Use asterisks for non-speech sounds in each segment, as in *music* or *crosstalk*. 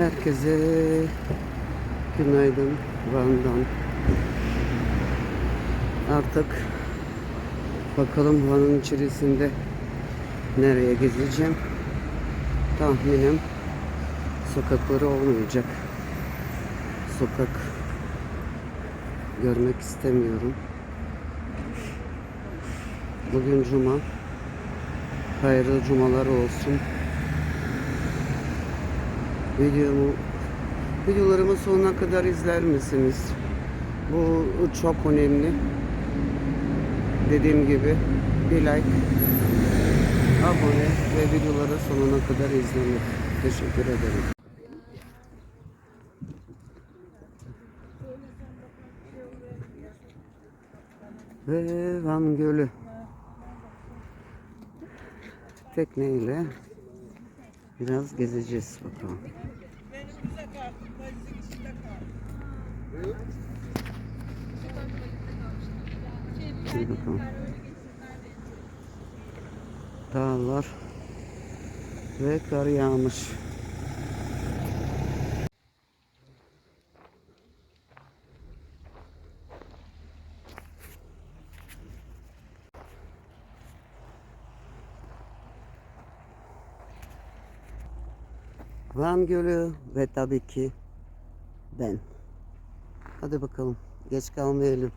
Herkese günaydın Van'dan. Artık bakalım Van'ın içerisinde nereye gezeceğim. Tahminim sokakları olmayacak. Sokak görmek istemiyorum. Bugün cuma. Hayırlı cumalar olsun. Videomu videolarımı sonuna kadar izler misiniz? Bu çok önemli. Dediğim gibi bir like, abone ve videoları sonuna kadar izlemek. Teşekkür ederim. Ve Van Gölü. Tekneyle biraz gezeceğiz bakalım. Hadi bakalım. Dağlar ve kar yağmış. Van Gölü ve tabii ki ben. Hadi bakalım. Geç kalmayalım.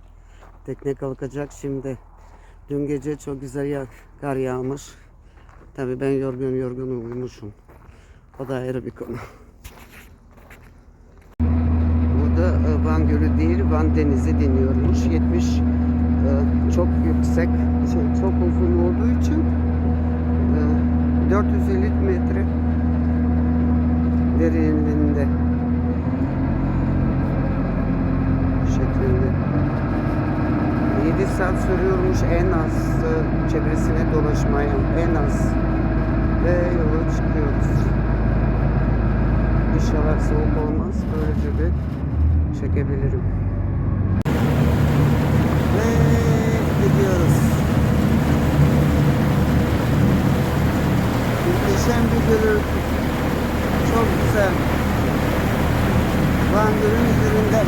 Tekne kalkacak şimdi. Dün gece çok güzel yağ, kar yağmış. Tabii ben yorgun yorgun uyumuşum. O da ayrı bir konu. Burada e, Van Gölü değil, Van Denizi deniyormuş. 70 e, çok yüksek, çok uzun olduğu için e, 450 metre derinliğinde Bu şeklinde. 7 saat sürüyormuş en az e, çevresine dolaşmaya en az ve yola çıkıyoruz. İnşallah soğuk olmaz. Böylece de çekebilirim. Ve gidiyoruz. Muhteşem bir gürültü. Çok güzel. Van Gölü'nün üzerinde.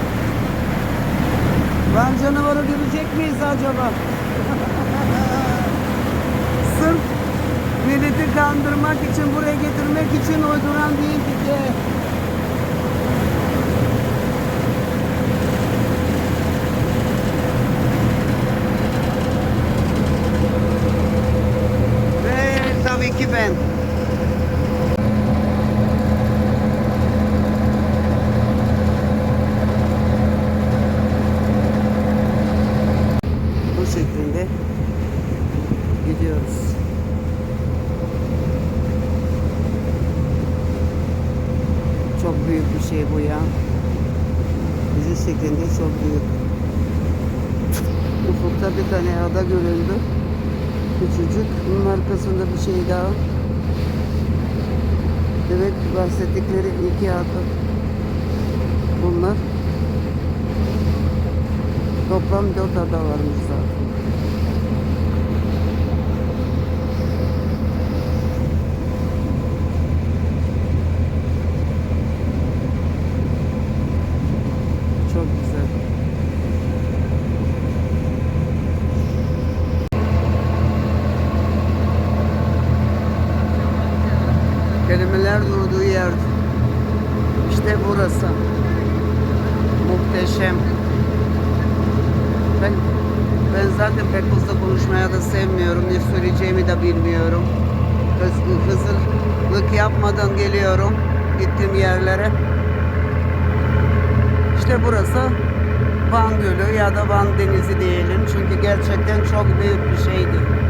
Van canavarı görecek miyiz acaba? *laughs* Sırf milleti kandırmak için, buraya getirmek için uyduran bir hikaye. Ve tabii ki ben. Bu şeklinde gidiyoruz. Çok büyük bir şey bu ya. Bizi şeklinde çok büyük. Ufukta bir tane ada görüldü. Küçücük. Bunun arkasında bir şey daha. Evet bahsettikleri iki ada. Bunlar. Toplam dört ada varmış zaten. Çok güzel. Kelimeler durduğu yer. İşte burası. Muhteşem. Ben ben zaten pek fazla konuşmaya da sevmiyorum. Ne söyleyeceğimi de bilmiyorum. Hız, hazırlık yapmadan geliyorum gittiğim yerlere. İşte burası Van Gölü ya da Van Denizi diyelim. Çünkü gerçekten çok büyük bir şeydi.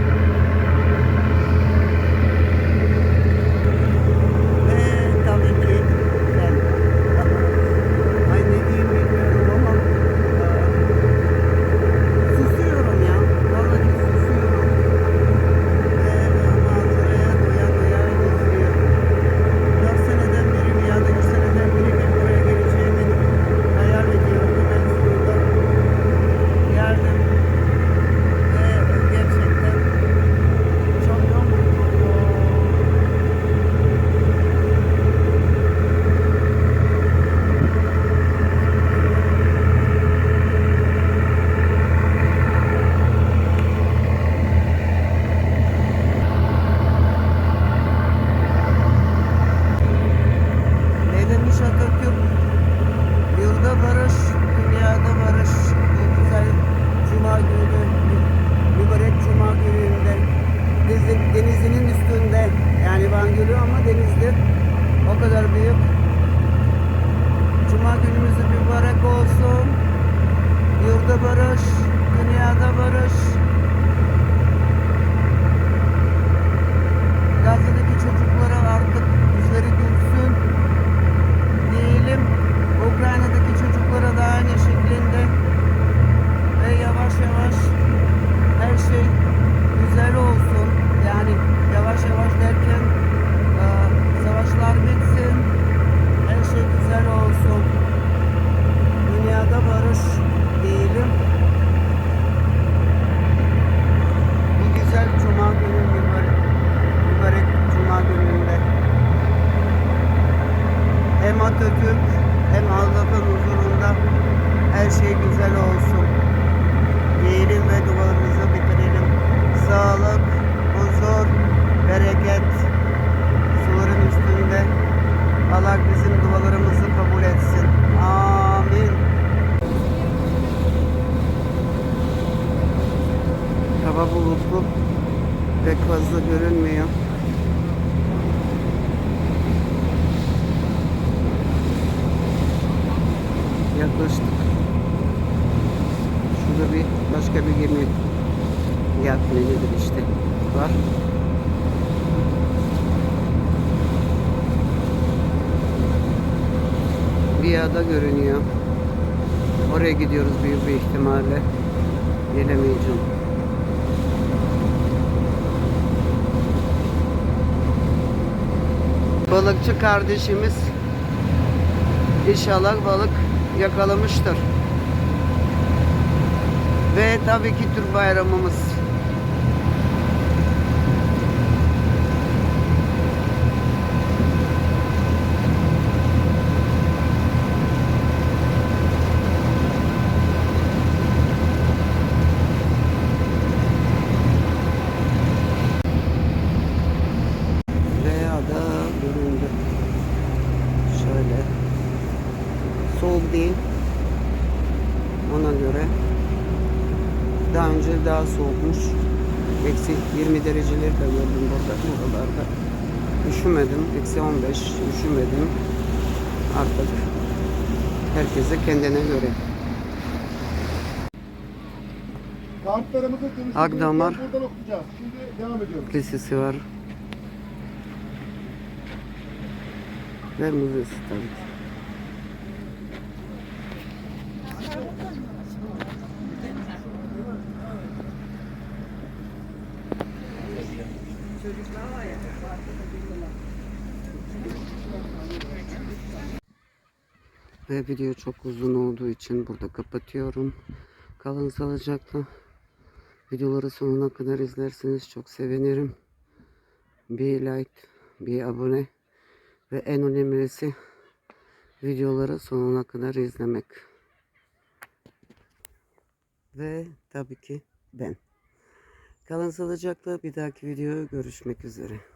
O kadar pek fazla görünmüyor. Yaklaştık. Şurada bir başka bir gemi yat işte var. Bir ada görünüyor. Oraya gidiyoruz büyük bir ihtimalle. Gelemeyeceğim. Balıkçı kardeşimiz inşallah balık yakalamıştır. Ve tabii ki Türk bayramımız. Ve ada göründü. Şöyle. Soğuk değil. Ona göre daha önce daha soğukmuş. Eksi 20 dereceleri de gördüm burada buralarda. Üşümedim. Eksi 15 üşümedim. Artık herkese kendine göre. Akdamar. Lisesi var. Ve müzesi tabii ki. Ve video çok uzun olduğu için burada kapatıyorum. Kalın sağlıcakla. Videoları sonuna kadar izlerseniz çok sevinirim. Bir like, bir abone ve en önemlisi videoları sonuna kadar izlemek. Ve tabii ki ben. Kalın sağlıcakla bir dahaki videoya görüşmek üzere.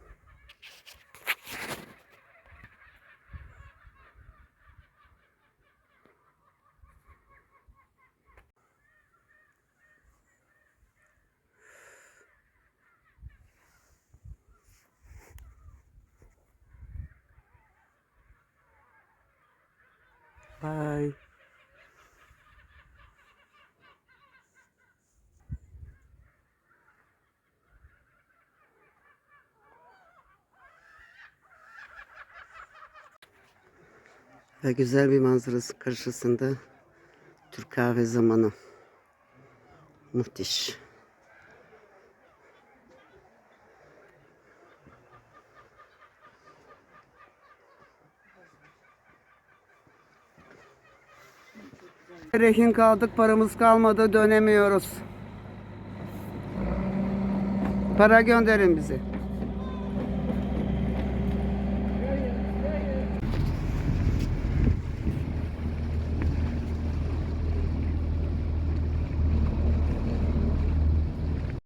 Bye. Ve güzel bir manzarası karşısında Türk kahve zamanı. Müthiş. Rehin kaldık paramız kalmadı dönemiyoruz. Para gönderin bize.